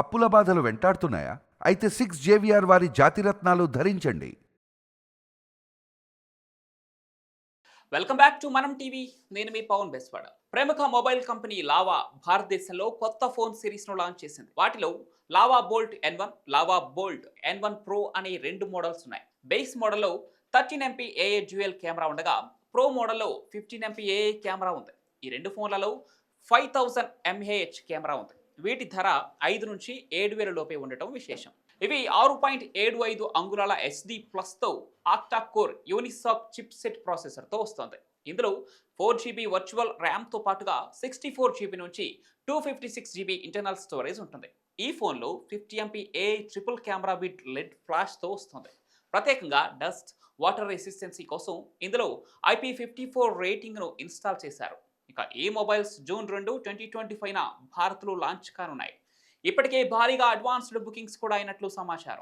అప్పుల బాధలు వెంటాడుతున్నాయా? అయితే సిక్స్ జేవిఆర్ వారి జాతిరత్నాలు ధరించండి. Welcome back to Manam TV నేను మీ పవన్ బెస్వాడ. ప్రముఖ మొబైల్ కంపెనీ లావా భారతదేశంలో కొత్త ఫోన్ సిరీస్ను లాంచ్ చేసింది. వాటిలో Lava Bolt N one Lava Bolt N one pro అనే రెండు మోడల్స్ ఉన్నాయి. బేస్ మోడల్లో thirteen MP AI dual camera ఉండగా ప్రో మోడల్లో ఫిఫ్టీన్ ఎంపీ ఏఏ కెమెరా ఉంది. ఈ రెండు ఫోన్లలో ఫైవ్ థౌజండ్ ఎంఏహెచ్ కెమెరా ఉంది. వీటి ధర ఐదు నుంచి ఏడు వేల లోపే ఉండటం విశేషం. ఇవి ఆరు పాయింట్ ఏడు ఐదు అంగుళాల SD ప్లస్తో octa core Unisoc chip set ప్రాసెసర్తో వస్తుంది. ఇందులో ఫోర్ జీబీ వర్చువల్ ర్యామ్తో పాటుగా సిక్స్టీ ఫోర్ జీబీ నుంచి two fifty six GB internal storage ఉంటుంది. ఈ ఫోన్లో fifty MP AI triple camera with LED ఫ్లాష్తో వస్తుంది. ప్రత్యేకంగా డస్ట్ వాటర్ రెసిస్టెన్సీ కోసం ఇందులో ఐపీ ఫిఫ్టీ ఫోర్ రేటింగ్ను ఇన్స్టాల్ చేశారు. ఇక ఈ మొబైల్స్ జూన్ రెండు ట్వంటీ ట్వంటీ ఫైవ్న భారత్లో లాంచ్ కానున్నాయి. ఇప్పటికే భారీగా అడ్వాన్స్డ్ బుకింగ్స్ కూడా అయినట్లు సమాచారం.